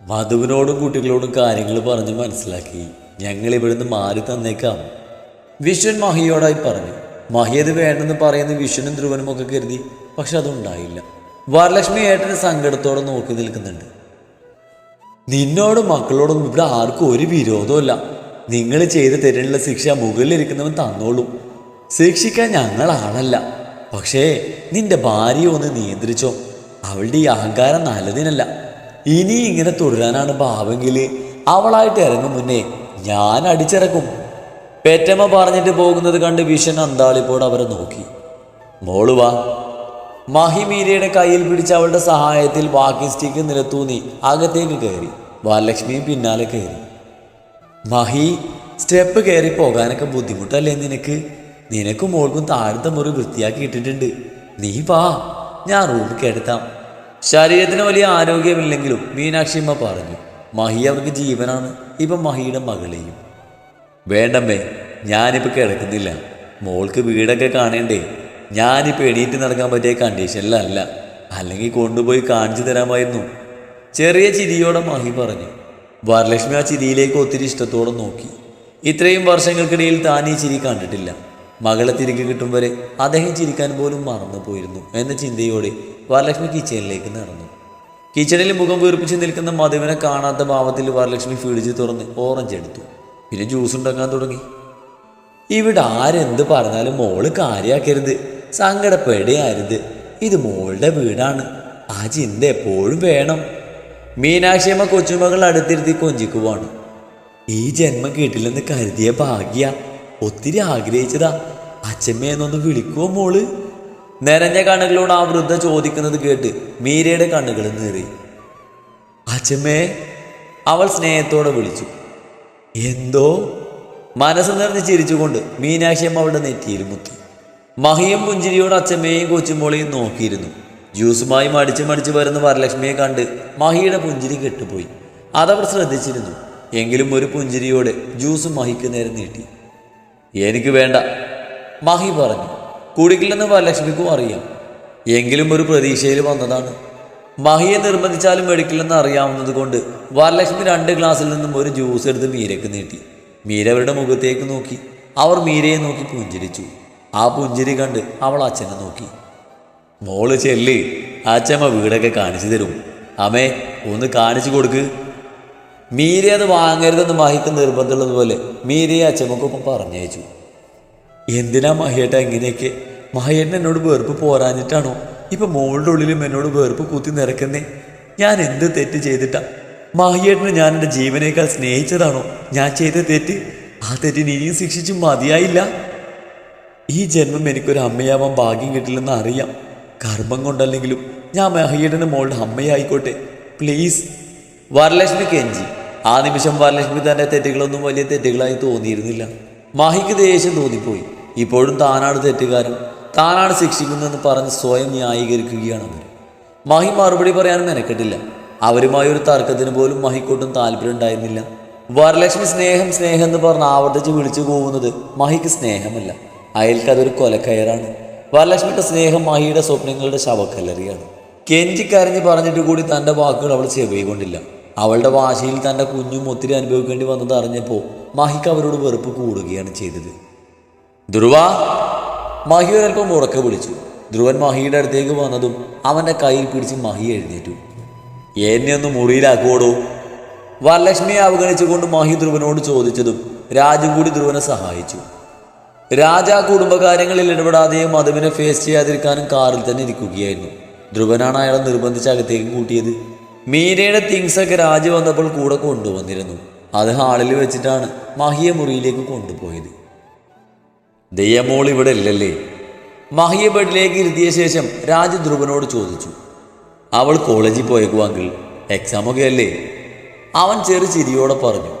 മധുവിനോടും കുട്ടികളോടും കാര്യങ്ങൾ പറഞ്ഞ് മനസ്സിലാക്കി. ഞങ്ങൾ ഇവിടുന്ന് മാറി തന്നേക്കാം. വിശ്വൻ മഹിയോടായി പറഞ്ഞു. മഹി അത് വേണ്ടെന്ന് പറയുന്ന വിശ്വനും ധ്രുവനും ഒക്കെ കരുതി പക്ഷെ അതുണ്ടായില്ല. വരലക്ഷ്മി ഏട്ടന് സങ്കടത്തോടെ നോക്കി നിൽക്കുന്നുണ്ട്. നിന്നോടും മക്കളോടും ഇവിടെ ആർക്കും ഒരു വിരോധമല്ല നിങ്ങൾ ചെയ്ത് തരാനുള്ള ശിക്ഷ മുകളിലിരിക്കുന്നവൻ തന്നോളും. ശിക്ഷിക്കാൻ ഞങ്ങളാണല്ല പക്ഷേ നിന്റെ ഭാര്യ ഒന്ന് നിയന്ത്രിച്ചോ? അവളുടെ ഈ അഹങ്കാരം നല്ലതിനല്ല. ഇനി ഇങ്ങനെ തുടരാനാണ് ഭാവെങ്കിൽ അവളായിട്ട് ഇറങ്ങും മുന്നേ ഞാൻ അടിച്ചിറക്കും. പെറ്റമ്മ പറഞ്ഞിട്ട് പോകുന്നത് കണ്ട് വിഷൻ അന്താളിപ്പോട് അവരെ നോക്കി. മോൾ വാ. മഹിമീരയുടെ കയ്യിൽ പിടിച്ച അവളുടെ സഹായത്തിൽ വാക്കിംഗ് സ്റ്റിക്ക് നിലത്തൂന്നി അകത്തേക്ക് കയറി. വാലക്ഷ്മിയും പിന്നാലെ കയറി. മഹി സ്റ്റെപ്പ് കയറി പോകാനൊക്കെ ബുദ്ധിമുട്ടല്ലേ നിനക്ക്? നിനക്കും മോൾക്കും താഴത്തെ മുറി വൃത്തിയാക്കി ഇട്ടിട്ടുണ്ട്. നീ വാ. ഞാൻ റൂമിൽ കിടത്താം ശരീരത്തിന് വലിയ ആരോഗ്യമില്ലെങ്കിലും മീനാക്ഷിയമ്മ പറഞ്ഞു മഹി അവർക്ക് ജീവനാണ് ഇപ്പം മഹിയുടെ മകളെയും. വേണ്ടമ്മേ ഞാനിപ്പോൾ കിടക്കുന്നില്ല. മോൾക്ക് വീടൊക്കെ കാണേണ്ടേ. ഞാനിപ്പോൾ എണീറ്റ് നടക്കാൻ പറ്റിയ കണ്ടീഷനിലല്ല. അല്ലെങ്കിൽ കൊണ്ടുപോയി കാണിച്ചു തരാമായിരുന്നു. ചെറിയ ചിരിയോടെ മഹി പറഞ്ഞു. വരലക്ഷ്മി ആ ചിരിയിലേക്ക് ഒത്തിരി ഇഷ്ടത്തോടെ നോക്കി. ഇത്രയും വർഷങ്ങൾക്കിടയിൽ താൻ ഈ ചിരി കണ്ടിട്ടില്ല. മകളെ തിരികെ കിട്ടും വരെ അദ്ദേഹം ചിരിക്കാൻ പോലും മറന്നു പോയിരുന്നു എന്ന ചിന്തയോടെ വരലക്ഷ്മി കിച്ചണിലേക്ക് നടന്നു. കിച്ചണിൽ മുഖം വീർപ്പിച്ച് നിൽക്കുന്ന മധുവിനെ കാണാത്ത ഭാവത്തിൽ വരലക്ഷ്മി ഫ്രിഡ്ജ് തുറന്ന് ഓറഞ്ച് എടുത്തു. പിന്നെ ജ്യൂസ് ഉണ്ടാക്കാൻ തുടങ്ങി. ഇവിടെ ആരെന്ത് പറഞ്ഞാലും മോൾ കാര്യാക്കരുത്. സങ്കടപ്പെടുകയരുത് ഇത് മോളുടെ വീടാണ്. ആ ചിന്ത എപ്പോഴും വേണം. മീനാക്ഷിയമ്മ കൊച്ചുമകൾ അടുത്തിരുത്തി കൊഞ്ചിക്കുവാണ്. ഈ ജന്മം കിട്ടില്ലെന്ന് കരുതിയ ഭാഗ്യ ഒത്തിരി ആഗ്രഹിച്ചതാ. അച്ഛമ്മയെന്നൊന്ന് വിളിക്കുവോ മോൾ? നിറഞ്ഞ കണ്ണുകളോട് ആ വൃദ്ധ ചോദിക്കുന്നത് കേട്ട് മീരയുടെ കണ്ണുകൾ നേറി. അച്ഛമ്മേ അവൾ സ്നേഹത്തോടെ വിളിച്ചു. എന്തോ? മനസ്സ് നിറഞ്ഞ് ചിരിച്ചുകൊണ്ട് മീനാക്ഷിയമ്മ അവളുടെ നെറ്റിയിൽ മുത്തി മഹിയും പുഞ്ചിരിയോട് അച്ഛമ്മയെയും കൊച്ചുമോളെയും നോക്കിയിരുന്നു. ജ്യൂസുമായി മടിച്ച് മടിച്ച് വരുന്ന വരലക്ഷ്മിയെ കണ്ട് മഹിയുടെ പുഞ്ചിരി കെട്ടുപോയി. അതവർ ശ്രദ്ധിച്ചിരുന്നു. എങ്കിലും ഒരു പുഞ്ചിരിയോടെ ജ്യൂസ് മഹിക്ക് നേരെ നീട്ടി. എനിക്ക് വേണ്ട മഹി പറഞ്ഞു. കുടിക്കില്ലെന്ന് വരലക്ഷ്മിക്കും അറിയാം. എങ്കിലും ഒരു പ്രതീക്ഷയിൽ വന്നതാണ്. മഹിയെ നിർബന്ധിച്ചാലും മേടിക്കില്ലെന്ന് അറിയാവുന്നത് കൊണ്ട് വരലക്ഷ്മി രണ്ട് ഗ്ലാസ്സിൽ നിന്നും ഒരു ജ്യൂസ് എടുത്ത് മീരയ്ക്ക് നീട്ടി. മീരവരുടെ മുഖത്തേക്ക് നോക്കി. അവർ മീരയെ നോക്കി പുഞ്ചിരിച്ചു. ആ പുഞ്ചിരി കണ്ട് അവൾ അച്ഛനെ നോക്കി. മോൾ ചെല്ലി. അച്ഛമ്മ വീടൊക്കെ കാണിച്ചു തരും. അമ്മേ ഒന്ന് കാണിച്ചു കൊടുക്ക്. മീര അത് വാങ്ങരുതെന്ന് മഹിക്ക് നിർബന്ധമുള്ളതുപോലെ മീരയെ അച്ഛമ്മക്കൊപ്പം പറഞ്ഞയച്ചു. എന്തിനാ മഹേട്ട ഇങ്ങനെയൊക്കെ? മഹേട്ടൻ എന്നോട് വെറുപ്പ് പോരാഞ്ഞിട്ടാണോ? ഇപ്പൊ മോളുടെ ഉള്ളിലും എന്നോട് വെറുപ്പ് കുത്തി നിറക്കുന്നേ ഞാൻ എന്ത് തെറ്റ് ചെയ്തിട്ടാ? മഹിയേട്ടന് ഞാൻ എന്റെ ജീവനേക്കാൾ സ്നേഹിച്ചതാണോ? ഞാൻ ചെയ്ത തെറ്റ്? ആ തെറ്റിന് ഇനിയും ശിക്ഷിച്ച് മതിയായില്ല? ഈ ജന്മം എനിക്കൊരു അമ്മയാവാൻ ഭാഗ്യം കിട്ടില്ലെന്ന് അറിയാം. കർമ്മം കൊണ്ടല്ലെങ്കിലും ഞാൻ മഹിയേട്ടന് മോളുടെ അമ്മയായിക്കോട്ടെ. പ്ലീസ്. വരലക്ഷ്മി കെഞ്ചി ആ നിമിഷം വരലക്ഷ്മി തന്റെ തെറ്റുകളൊന്നും വലിയ തെറ്റുകളായി തോന്നിയിരുന്നില്ല. മാഹിക്ക് ദേഷ്യം തോന്നിപ്പോയി. ഇപ്പോഴും താനാണ് തെറ്റുകാരൻ. താനാണ് ശിക്ഷിക്കുന്നതെന്ന് പറഞ്ഞ് സ്വയം ന്യായീകരിക്കുകയാണ് അവർ. മഹി മറുപടി പറയാൻ മെനക്കെട്ടില്ല. അവരുമായി ഒരു തർക്കത്തിന് പോലും മഹിക്കൊട്ടും താല്പര്യം ഉണ്ടായിരുന്നില്ല. വരലക്ഷ്മി സ്നേഹം സ്നേഹം എന്ന് പറഞ്ഞ് ആവർത്തിച്ച് വിളിച്ചു പോകുന്നത് മഹിക്ക് സ്നേഹമല്ല. അയൽക്ക് അതൊരു കൊലക്കയറാണ്. വരലക്ഷ്മിയുടെ സ്നേഹം മഹിയുടെ സ്വപ്നങ്ങളുടെ ശവക്കല്ലറിയാണ്. കെഞ്ചിക്കരഞ്ഞ് പറഞ്ഞിട്ട് കൂടി തന്റെ വാക്കുകൾ അവൾ ചെവികൊണ്ടില്ല അവളുടെ വാശിയിൽ തന്റെ കുഞ്ഞും ഒത്തിരി അനുഭവിക്കേണ്ടി വന്നത് അറിഞ്ഞപ്പോൾ മഹിക്ക് അവരോട് വെറുപ്പ് കൂടുകയാണ് ചെയ്തത്. ധ്രുവ മഹി ഒരൽപ്പം ഉറക്കെ വിളിച്ചു. ധ്രുവൻ മഹിയുടെ അടുത്തേക്ക് വന്നതും അവന്റെ കയ്യിൽ പിടിച്ച് മഹി എഴുന്നേറ്റു. എന്നെ ഒന്ന് മുറിയിലാക്കുവോടോ? വരലക്ഷ്മിയെ അവഗണിച്ചുകൊണ്ട് മഹി ധ്രുവനോട് ചോദിച്ചതും രാജു കൂടി ധ്രുവനെ സഹായിച്ചു. രാജ കുടുംബകാര്യങ്ങളിൽ ഇടപെടാതെയും മധുവിനെ ഫേസ് ചെയ്യാതിരിക്കാനും കാറിൽ തന്നെ ഇരിക്കുകയായിരുന്നു. ധ്രുവനാണ് അയാളെ നിർബന്ധിച്ച് അകത്തേക്ക് കൂട്ടിയത്. മീരയുടെ തിങ്സൊക്കെ രാജ രാജു വന്നപ്പോൾ കൂടെ കൊണ്ടുവന്നിരുന്നു. അത് ഹാളിൽ വെച്ചിട്ടാണ് മഹിയെ മുറിയിലേക്ക് കൊണ്ടുപോയത്. ദയ്യമോൾ ഇവിടെ ഇല്ലല്ലേ? മഹിയെ ബെഡിലേക്ക് ഇരുത്തിയ ശേഷം രാജധ്രുവനോട് ചോദിച്ചു അവൾ കോളേജിൽ പോയേക്കുവാങ്കിൽ എക്സാമൊക്കെ അല്ലേ? അവൻ ചെറു ചിരിയോടെ പറഞ്ഞു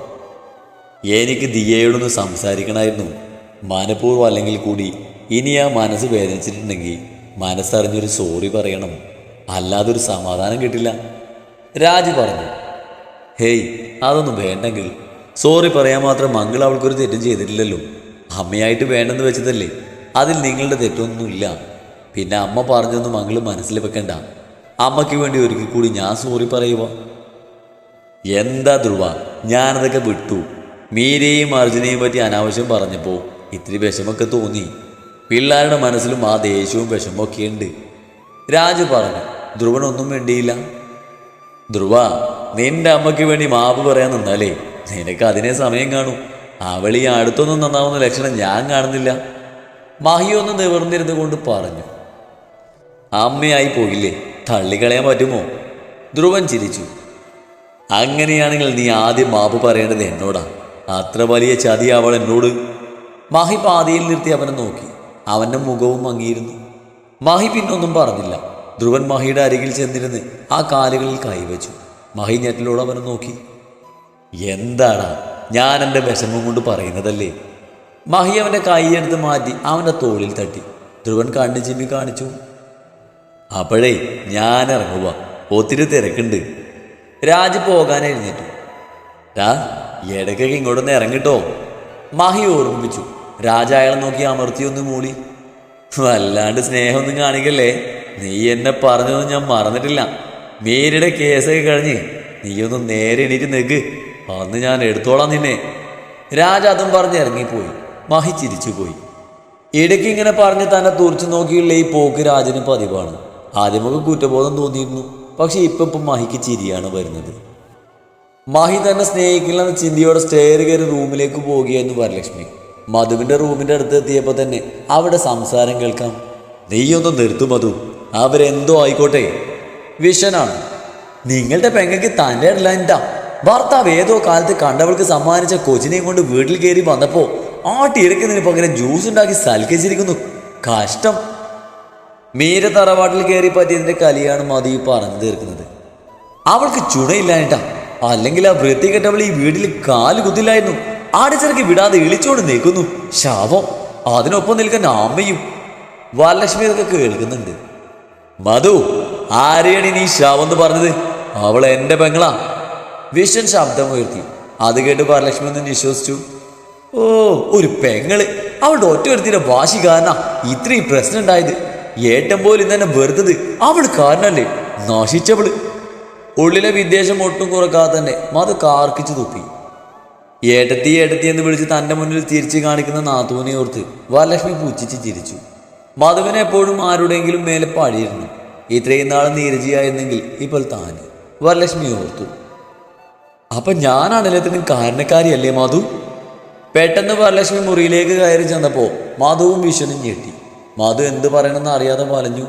എനിക്ക് ദിയയോടൊന്ന് സംസാരിക്കണമായിരുന്നു മനഃപൂർവം അല്ലെങ്കിൽ കൂടി ഇനി ആ മനസ്സ് വേദനിച്ചിട്ടുണ്ടെങ്കിൽ മനസ്സറിഞ്ഞൊരു സോറി പറയണം. അല്ലാതെ ഒരു സമാധാനം കിട്ടില്ല. രാജു പറഞ്ഞു ഹേയ് അതൊന്നും വേണ്ടെങ്കിൽ സോറി പറയാൻ മാത്രം മംഗൾ അവൾക്കൊരു തെറ്റും ചെയ്തിട്ടില്ലല്ലോ. അമ്മയായിട്ട് വേണ്ടെന്ന് വെച്ചതല്ലേ? അതിൽ നിങ്ങളുടെ തെറ്റൊന്നുമില്ല. പിന്നെ അമ്മ പറഞ്ഞൊന്നും മംഗൾ മനസ്സിൽ വെക്കണ്ട. അമ്മയ്ക്ക് വേണ്ടി ഒരിക്കൽ കൂടി ഞാൻ സോറി പറയുക എന്താ ധ്രുവ ഞാനതൊക്കെ വിട്ടു. മീരയും അർജുനയും പറ്റി അനാവശ്യം പറഞ്ഞപ്പോൾ ഇത്തിരി വിഷമൊക്കെ തോന്നി. പിള്ളേരുടെ മനസ്സിലും ആ ദേഷ്യവും വിഷമൊക്കെ ഉണ്ട്. രാജു പറഞ്ഞു ധ്രുവനൊന്നും വേണ്ടിയില്ല ധ്രുവ നിന്റെ അമ്മയ്ക്ക് വേണ്ടി മാപ്പ് പറയാൻ നിന്നാലേ നിനക്ക് അതിനെ സമയം കാണും. അവൾ ഈ അടുത്തൊന്നും നന്നാവുന്ന ലക്ഷണം ഞാൻ കാണുന്നില്ല. മഹിയൊന്ന് നിവർന്നിരുന്നു കൊണ്ട് പറഞ്ഞു. അമ്മയായി പോയില്ലേ? തള്ളിക്കളയാൻ പറ്റുമോ? ധ്രുവൻ ചിരിച്ചു. അങ്ങനെയാണെങ്കിൽ നീ ആദ്യം മാപ്പ് പറയേണ്ടത് എന്നോടാ. അത്ര വലിയ ചതി അവൾ എന്നോട്. മാഹി പാതിയിൽ നിർത്തി അവനെ നോക്കി. അവന്റെ മുഖവും മങ്ങിയിരുന്നു. മഹി പിന്നൊന്നും പറഞ്ഞില്ല. ധ്രുവൻ മഹിയുടെ അരികിൽ ചെന്നിരുന്ന് ആ കാലുകളിൽ കൈവച്ചു. മഹി ഞെട്ടിലോട് അവനെ നോക്കി. എന്താടാ? ഞാൻ എന്റെ വിഷമം കൊണ്ട് പറയുന്നതല്ലേ? മഹി അവന്റെ കൈയെടുത്ത് മാറ്റി അവന്റെ തോളിൽ തട്ടി. ധ്രുവൻ കണ്ണു ചിമ്മി കാണിച്ചു. അപ്പോഴേ ഞാൻ ഇറങ്ങുക ഒത്തിരി തിരക്കുണ്ട്. രാജ് പോകാൻ എഴുന്നേറ്റു. രാ ഇടയ്ക്കൊക്കെ ഇങ്ങോട്ടൊന്ന് ഇറങ്ങിട്ടോ. മഹി ഓർമ്മിപ്പിച്ചു. രാജ നോക്കി അമർത്തി ഒന്ന് മൂളി വല്ലാണ്ട് സ്നേഹമൊന്നും കാണിക്കല്ലേ? നീ എന്നെ പറഞ്ഞതൊന്നും ഞാൻ മറന്നിട്ടില്ല. മേരിയുടെ കേസൊക്കെ കഴിഞ്ഞ് നീയൊന്ന് നേരെ എണീറ്റ് നിൽക്ക്. അന്ന് ഞാൻ എടുത്തോളാം നിന്നെ. രാജ അതും പറഞ്ഞ് ഇറങ്ങിപ്പോയി. മഹി ചിരിച്ചുപോയി. ഇടയ്ക്ക് ഇങ്ങനെ പറഞ്ഞ് തന്നെ തുറച്ചു നോക്കിയുള്ള ഈ പോക്ക് രാജന് പതിവാണ്. ആദ്യമൊക്കെ കുറ്റബോധം തോന്നിയിരുന്നു. പക്ഷെ ഇപ്പൊ ഇപ്പം മഹിക്ക് ചിരിയാണ് വരുന്നത്. മഹി തന്നെ സ്നേഹിക്കില്ലെന്ന ചിന്തയോടെ സ്റ്റെയർ കയറി റൂമിലേക്ക് പോകുകയായിരുന്നു വരലക്ഷ്മി. മധുവിന്റെ റൂമിന്റെ അടുത്ത് എത്തിയപ്പോൾ തന്നെ അവിടെ സംസാരം കേൾക്കാം. നീയൊന്ന് നിർത്തും മധു. അവരെന്തോ ആയിക്കോട്ടെ. വിഷനാണ് നിങ്ങളുടെ പെങ്ങയ്ക്ക് തന്റെ എന്താ? ഭർത്താവ് ഏതോ കാലത്ത് കണ്ടവൾക്ക് സമ്മാനിച്ച കൊച്ചിനെയും കൊണ്ട് വീട്ടിൽ കയറി വന്നപ്പോ ആട്ടിയെടുക്കുന്നതിന് പകരം ജ്യൂസ് ഉണ്ടാക്കി സൽക്കരിച്ചിരിക്കുന്നു. കഷ്ടം. മീര തറവാട്ടിൽ കയറി പറ്റിയതിന്റെ കലിയാണ് മതി പറഞ്ഞു തീർക്കുന്നത്. അവൾക്ക് ചുണയില്ലാനിട്ട അല്ലെങ്കിൽ ആ വൃത്തി കെട്ടവൾ ഈ വീട്ടിൽ കാൽ കുത്തില്ലായിരുന്നു. ആടിച്ചിറക്കി വിടാതെ ഇളിച്ചോണ്ട് നിൽക്കുന്നു. ശാപം അതിനൊപ്പം നിൽക്കാൻ അമ്മയും. വരലക്ഷ്മി ഇതൊക്കെ കേൾക്കുന്നുണ്ട്. മധു ആരെയാണ് നീ ശാപം എന്ന് പറഞ്ഞത്? അവൾ എന്റെ പെങ്ങളാ. വിഷൻ ശബ്ദം ഉയർത്തി അത് കേട്ട് വരലക്ഷ്മി ഒന്ന് വിശ്വസിച്ചു ഓ ഒരു പെങ്ങൾ. അവളുടെ ഒറ്റ ഒരുത്തിന്റെ വാശി കാരണ ഇത്രയും പ്രശ്നം ഉണ്ടായത്. ഏട്ടൻ പോലും തന്നെ വെറുത്തത് അവൾ കാരണല്ലേ? നശിച്ചവൾ. ഉള്ളിലെ വിദ്വേഷം ഒട്ടും കുറക്കാതെ തന്നെ മത് കാർക്കിച്ചു തുപ്പി. ഏട്ടത്തി ഏട്ടത്തി എന്ന് വിളിച്ച് തന്റെ മുന്നിൽ തിരിച്ചു കാണിക്കുന്ന നാത്തൂനെ ഓർത്ത് വരലക്ഷ്മി പുച്ഛിച്ച് ചിരിച്ചു. മധുവിനെ എപ്പോഴും ആരുടെയെങ്കിലും മേലെ പാടിയിരുന്നു ഇത്രയും നാൾ നീരജിയായിരുന്നെങ്കിൽ ഇപ്പോൾ താന് വരലക്ഷ്മി ഓർത്തു. അപ്പൊ ഞാനാണ് എല്ലാത്തിനും കാരണക്കാരിയല്ലേ മാധു? പെട്ടെന്ന് വരലക്ഷ്മി മുറിയിലേക്ക് കയറി ചെന്നപ്പോ മാധുവും വിശ്വനും ഞെട്ടി. മാധു എന്ത് പറയണമെന്ന് അറിയാതെ പറഞ്ഞു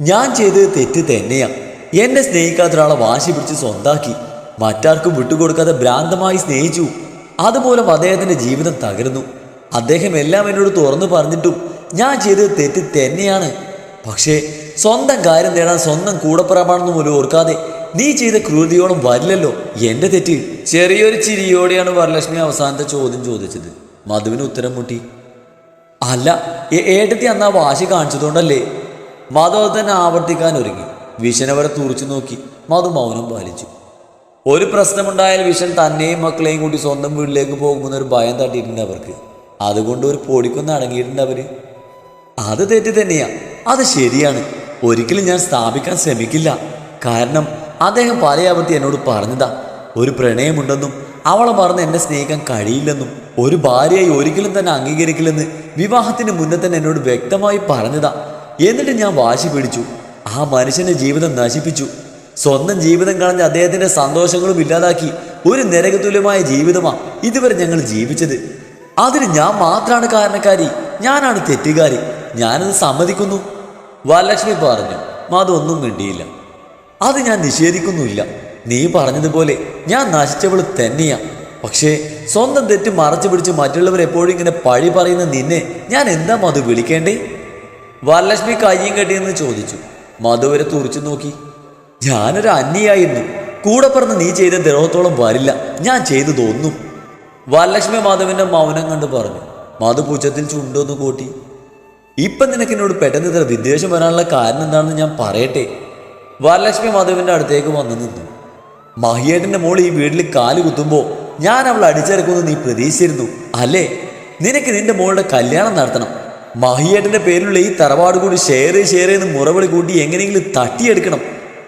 ഞാൻ ചെയ്തത് തെറ്റ് തന്നെയാ. എന്നെ സ്നേഹിക്കാത്ത ഒരാളെ വാശി പിടിച്ച് സ്വന്താക്കി. മറ്റാർക്കും വിട്ടുകൊടുക്കാതെ ഭ്രാന്തമായി സ്നേഹിച്ചു. അതുപോലെ അദ്ദേഹത്തിന്റെ ജീവിതം തകർന്നു അദ്ദേഹം എല്ലാം എന്നോട് തുറന്നു പറഞ്ഞിട്ടും ഞാൻ ചെയ്തത് തെറ്റ് തന്നെയാണ്. പക്ഷേ സ്വന്തം കാര്യം നേടാൻ സ്വന്തം കൂടപ്പുറമാണെന്ന് പോലും ഓർക്കാതെ നീ ചെയ്ത ക്രൂരതയോളം വരില്ലല്ലോ. എന്റെ തെറ്റ്. ചെറിയൊരു ചിരിയോടെയാണ് വരലക്ഷ്മി അവസാനത്തെ ചോദ്യം ചോദിച്ചത്. മധുവിന് ഉത്തരം മുട്ടി. അല്ല ഏട്ടത്തി അന്ന് ആ വാശി കാണിച്ചതുകൊണ്ടല്ലേ? മധു തന്നെ ആവർത്തിക്കാൻ ഒരുങ്ങി. വിഷനവരെ തുറച്ചു നോക്കി. മധു മൗനം പാലിച്ചു. ഒരു പ്രശ്നമുണ്ടായാൽ വിഷൻ തന്നെയും മക്കളെയും കൂടി സ്വന്തം വീട്ടിലേക്ക് പോകുമെന്നൊരു ഭയം തട്ടിയിട്ടുണ്ട് അവർക്ക്. അതുകൊണ്ട് ഒരു പൊടിക്കൊന്ന് അടങ്ങിയിട്ടുണ്ട് അവർ. അത് തെറ്റ് തന്നെയാ. അത് ശരിയാണ്. ഒരിക്കലും ഞാൻ സ്ഥാപിക്കാൻ ശ്രമിക്കില്ല. കാരണം അദ്ദേഹം പല എന്നോട് പറഞ്ഞതാ ഒരു പ്രണയമുണ്ടെന്നും അവളെ പറഞ്ഞ് എന്നെ സ്നേഹിക്കാൻ കഴിയില്ലെന്നും ഒരു ഭാര്യയായി ഒരിക്കലും തന്നെ അംഗീകരിക്കില്ലെന്ന് വിവാഹത്തിന് മുന്നേ തന്നെ എന്നോട് വ്യക്തമായി പറഞ്ഞതാ. എന്നിട്ട് ഞാൻ വാശി പിടിച്ചു. ആ മനുഷ്യന്റെ ജീവിതം നശിപ്പിച്ചു. സ്വന്തം ജീവിതം കളഞ്ഞ് അദ്ദേഹത്തിന്റെ സന്തോഷങ്ങളും ഇല്ലാതാക്കി ഒരു നരകതുല്യമായ ജീവിതമാ ഇതുവരെ ഞങ്ങൾ ജീവിച്ചത്. അതിന് ഞാൻ മാത്രമാണ് കാരണക്കാരി ഞാനാണ് തെറ്റുകാരി ഞാനത് സമ്മതിക്കുന്നു. വരലക്ഷ്മി പറഞ്ഞു മധു ഒന്നും മിണ്ടിയില്ല. അത് ഞാൻ നിഷേധിക്കുന്നുമില്ല. നീ പറഞ്ഞതുപോലെ ഞാൻ നശിച്ചവൾ തന്നെയാ. പക്ഷേ സ്വന്തം തെറ്റ് മറച്ചു പിടിച്ച് മറ്റുള്ളവർ എപ്പോഴും ഇങ്ങനെ പഴി പറയുന്ന നിന്നെ ഞാൻ എന്താ മധു വിളിക്കേണ്ടേ? വരലക്ഷ്മി കയ്യും കെട്ടിയെന്ന് ചോദിച്ചു. മധുവരെ തുറച്ചു നോക്കി. ഞാനൊരു അന്യായിരുന്നു കൂടെ പറഞ്ഞ് നീ ചെയ്ത ദ്രോഹത്തോളം വരില്ല. ഞാൻ ചെയ്തു തോന്നും വരലക്ഷ്മി മാധവന്റെ മൗനം കണ്ട് പറഞ്ഞു. മധു പൂച്ചത്തിൽ ചുണ്ടൊന്ന് കൂട്ടി. ഇപ്പം നിനക്ക് എന്നോട് പെട്ടെന്ന് ഇത്ര വിദ്വേഷം വരാനുള്ള കാരണം എന്താണെന്ന് ഞാൻ പറയട്ടെ. വരലക്ഷ്മി മാധവിന്റെ അടുത്തേക്ക് വന്നു നിന്നു. മഹിയേട്ടന്റെ മോൾ ഈ വീട്ടിൽ കാൽ കുത്തുമ്പോൾ ഞാൻ അവളെ അടിച്ചിറക്കുമെന്ന് നീ പ്രതീക്ഷിച്ചിരുന്നു. അല്ലേ? നിനക്ക് നിന്റെ മോളുടെ കല്യാണം നടത്തണം. മഹിയേട്ടന്റെ പേരിലുള്ള ഈ തറവാട് കൂടി ഷെയർ ഷെയർ എന്ന് മുറവിളി കൂട്ടി എങ്ങനെയെങ്കിലും തട്ടിയെടുക്കണം.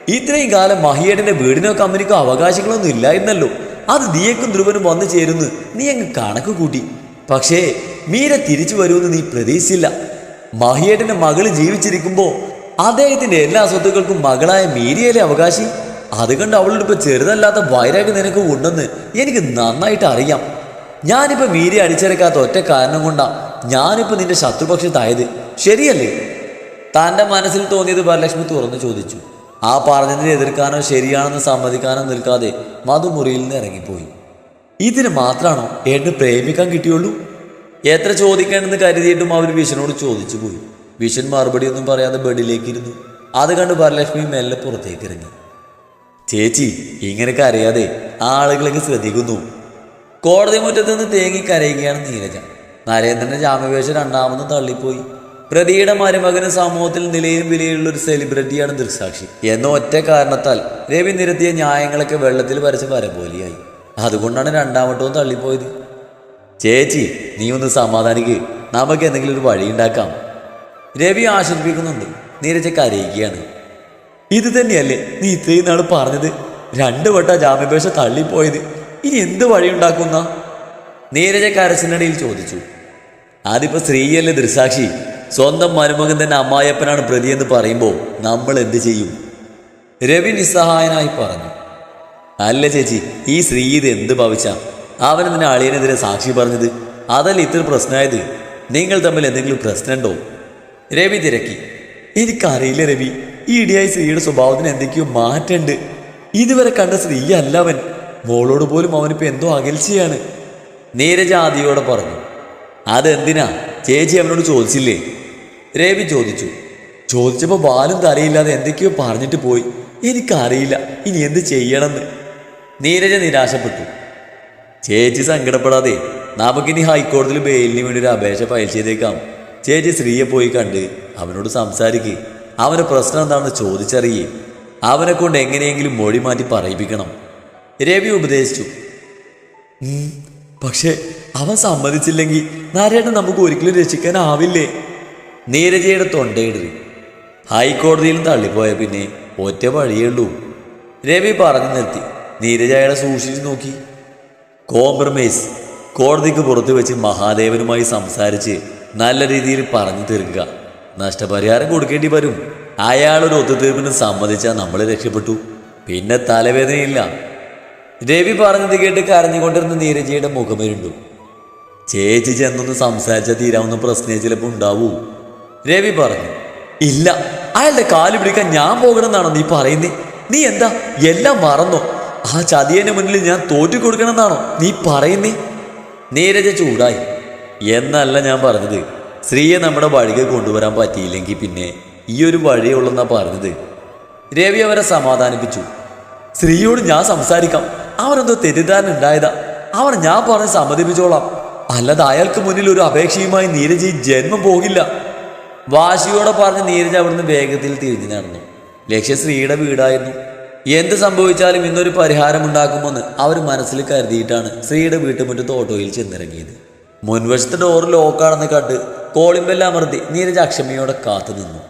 ഇത്രയും കാലം മഹിയേട്ടന്റെ വീടിനോ കമ്പനിക്കോ അവകാശങ്ങളൊന്നും ഇല്ലായിരുന്നല്ലോ. അത് നീയക്കും ധ്രുവനും വന്നു ചേരുന്നു നീ അങ്ങ് കണക്ക് കൂട്ടി. പക്ഷേ മീര തിരിച്ചു വരുമെന്ന് നീ പ്രതീക്ഷിച്ചില്ല. മഹിയേട്ടന്റെ മകൾ ജീവിച്ചിരിക്കുമ്പോ അദ്ദേഹത്തിന്റെ എല്ലാ സ്വത്തുക്കൾക്കും മകളായ മീരിയയിലെ അവകാശി. അതുകൊണ്ട് അവളുടെ ഇപ്പൊ ചെറുതല്ലാത്ത വൈരാഗ്യം നിനക്ക് ഉണ്ടെന്ന് എനിക്ക് നന്നായിട്ട് അറിയാം. ഞാനിപ്പോ മീരി അടിച്ചിറക്കാത്ത ഒറ്റ കാരണം കൊണ്ടാ ഞാനിപ്പോ നിന്റെ ശത്രുപക്ഷത്തായത്. ശരിയല്ലേ? തന്റെ മനസ്സിൽ തോന്നിയത് വരലക്ഷ്മി തുറന്നു ചോദിച്ചു. ആ പറഞ്ഞതിനെ എതിർക്കാനോ ശരിയാണെന്ന് സമ്മതിക്കാനോ നിൽക്കാതെ മധുമുറിയിൽ നിന്ന് ഇറങ്ങിപ്പോയി. ഇതിന് മാത്രമാണോ ഏട്ടന് പ്രേമിക്കാൻ കിട്ടിയുള്ളൂ? എത്ര ചോദിക്കണമെന്ന് കരുതിയിട്ടും അവർ വിഷനോട് ചോദിച്ചു പോയി വിഷൻ മറുപടി ഒന്നും പറയാതെ ബെഡിലേക്ക് ഇരുന്നു അത് കണ്ട് വരലക്ഷ്മി മെല്ലെ പുറത്തേക്ക് ഇറങ്ങി ചേച്ചി ഇങ്ങനെയൊക്കെ അറിയാതെ ആളുകളൊക്കെ ശ്രദ്ധിക്കുന്നു. കോടതി മുറ്റത്ത് നിന്ന് തേങ്ങി കരയുകയാണ് നീരജ. നരേന്ദ്രന്റെ ജാമ്യപേക്ഷ രണ്ടാമതും തള്ളിപ്പോയി. പ്രതിയുടെ മരുമകന് സമൂഹത്തിൽ നിലയും വിലയുള്ള ഒരു സെലിബ്രിറ്റിയാണ് ദൃക്സാക്ഷി. എന്ന ഒറ്റ കാരണത്താൽ രവി നിരത്തിയ ന്യായങ്ങളൊക്കെ വെള്ളത്തിൽ വരച്ച് വര പോലെയായി അതുകൊണ്ടാണ് രണ്ടാമട്ടവും തള്ളിപ്പോയത്. ചേച്ചി നീ ഒന്ന് സമാധാനിക്ക്. നമുക്ക് എന്തെങ്കിലും ഒരു വഴി ഉണ്ടാക്കാം. രവി ആശ്വസിപ്പിക്കുന്നുണ്ട്. നീരജ അറിയിക്കുകയാണ് ഇത് തന്നെയല്ലേ നീ ഇത്രയും നാൾ പറഞ്ഞത്? രണ്ട് വട്ട ജാമ്യപേക്ഷ തള്ളിപ്പോയത്. ഇനി എന്ത് വഴിയുണ്ടാക്കുന്ന? നീരജ കരച്ചിനടിയിൽ ചോദിച്ചു. അതിപ്പോ സ്ത്രീയല്ലേ ദൃസാക്ഷി സ്വന്തം മരുമകൻ തന്നെ അമ്മായപ്പനാണ് പ്രതിയെന്ന് പറയുമ്പോൾ നമ്മൾ എന്ത് ചെയ്യും? രവി നിസ്സഹായനായി പറഞ്ഞു. അല്ല ചേച്ചി ഈ സ്ത്രീ ഇത് എന്ത് ഭവിച്ച? അവൻ നിന്നെ അളിയനെതിരെ സാക്ഷി പറഞ്ഞത്? അതല്ല ഇത്ര പ്രശ്നമായത് നിങ്ങൾ തമ്മിൽ എന്തെങ്കിലും പ്രശ്നമുണ്ടോ? രവി തിരക്കി. എനിക്കറിയില്ല രവി ഈ ഇടിയായി സ്ത്രീയുടെ സ്വഭാവത്തിന് എന്തൊക്കെയോ മാറ്റമുണ്ട്. ഇതുവരെ കണ്ട സ്ത്രീ അല്ല അവൻ. മോളോട് പോലും അവനിപ്പോ എന്തോ അകൽച്ചയാണ്. നീരജ ആദിയോടെ പറഞ്ഞു അതെന്തിനാ? ചേച്ചി അവനോട് ചോദിച്ചില്ലേ? രവി ചോദിച്ചു ചോദിച്ചപ്പോൾ ബാലും തലയില്ലാതെ എന്തൊക്കെയോ പറഞ്ഞിട്ട് പോയി. എനിക്കറിയില്ല ഇനി എന്ത് ചെയ്യണമെന്ന്. നീരജ നിരാശപ്പെട്ടു ചേച്ചി സങ്കടപ്പെടാതെ നമുക്കിനി ഹൈക്കോടതിയിൽ ബെയിലിന് വേണ്ടി ഒരു അപേക്ഷ ഫയൽ ചെയ്തേക്കാം. ചേച്ചി സ്ത്രീയെ പോയി കണ്ട് അവനോട് സംസാരിക്കുക അവന് പ്രശ്നം എന്താണെന്ന് ചോദിച്ചറിയേ. അവനെ കൊണ്ട് എങ്ങനെയെങ്കിലും മൊഴി മാറ്റി പറയിപ്പിക്കണം. രവി ഉപദേശിച്ചു. പക്ഷേ അവൻ സമ്മതിച്ചില്ലെങ്കിൽ നാരായണൻ നമുക്ക് ഒരിക്കലും രക്ഷിക്കാനാവില്ലേ? നീരജയുടെ തൊണ്ടയിടറി ഹൈക്കോടതിയിലും തള്ളിപ്പോയ പിന്നെ ഒറ്റ വഴിയുള്ളൂ രവി പറഞ്ഞു നിർത്തി. നീരജ അയാളെ സൂക്ഷിച്ചു നോക്കി. കോംപ്രമൈസ്. കോടതിക്ക് പുറത്ത് വെച്ച് മഹാദേവനുമായി സംസാരിച്ച് നല്ല രീതിയിൽ പറഞ്ഞു തീർക്കുക. നഷ്ടപരിഹാരം കൊടുക്കേണ്ടി വരും. അയാളൊരു ഒത്തുതീർപ്പിന് സമ്മതിച്ചാൽ നമ്മൾ രക്ഷപ്പെട്ടു. പിന്നെ തലവേദനയില്ല. രവി പറഞ്ഞത് കേട്ട് കരഞ്ഞുകൊണ്ടിരുന്ന നീരജയുടെ മുഖമരുണ്ടു. ചേച്ചി ചെന്നൊന്ന് സംസാരിച്ചാൽ തീരാവുന്ന പ്രശ്നം ചിലപ്പോൾ ഉണ്ടാവൂ. രവി പറഞ്ഞു ഇല്ല അയാളുടെ കാൽ പിടിക്കാൻ ഞാൻ പോകണമെന്നാണോ നീ പറയുന്നേ? നീ എന്താ എല്ലാം മറന്നോ? ആ ചതിയന്റെ മുന്നിൽ ഞാൻ തോറ്റു കൊടുക്കണമെന്നാണോ നീ പറയുന്നേ? നീരജ ചൂടായി. എന്നല്ല ഞാൻ പറഞ്ഞത്. സ്ത്രീയെ നമ്മുടെ വഴിക്ക് കൊണ്ടുവരാൻ പറ്റിയില്ലെങ്കിൽ പിന്നെ ഈ ഒരു വഴിയുള്ളെന്നാ പറഞ്ഞത്. രവി അവരെ സമാധാനിപ്പിച്ചു. സ്ത്രീയോട് ഞാൻ സംസാരിക്കാം. അവരെന്തോ തെറ്റിദ്ധാരണ ഉണ്ടായതാ അവർ ഞാൻ പറഞ്ഞ് സമ്മതിപ്പിച്ചോളാം. അല്ലാതെ അയാൾക്ക് മുന്നിൽ ഒരു അപേക്ഷയുമായി നീരജ് ഈ ജന്മം പോകില്ല. വാശിയോടെ പറഞ്ഞ് നീരജ് അവിടുന്ന് വേഗത്തിൽ തിരിഞ്ഞു നടന്നു. ലക്ഷ്യ സ്ത്രീയുടെ വീടായിരുന്നു. എന്ത് സംഭവിച്ചാലും ഇന്നൊരു പരിഹാരം ഉണ്ടാക്കുമെന്ന് അവർ മനസ്സിൽ കരുതിയിട്ടാണ് സ്ത്രീയുടെ വീട്ടുമുറ്റത്ത് ഓട്ടോയിൽ ചെന്നിറങ്ങിയത്. മുൻവശത്തെ ഡോറ് ലോക്കാണെന്ന് കണ്ട് കോളിംബെല്ലാം അമർത്തി നീരജ് അക്ഷമയോടെ കാത്തു നിന്നു.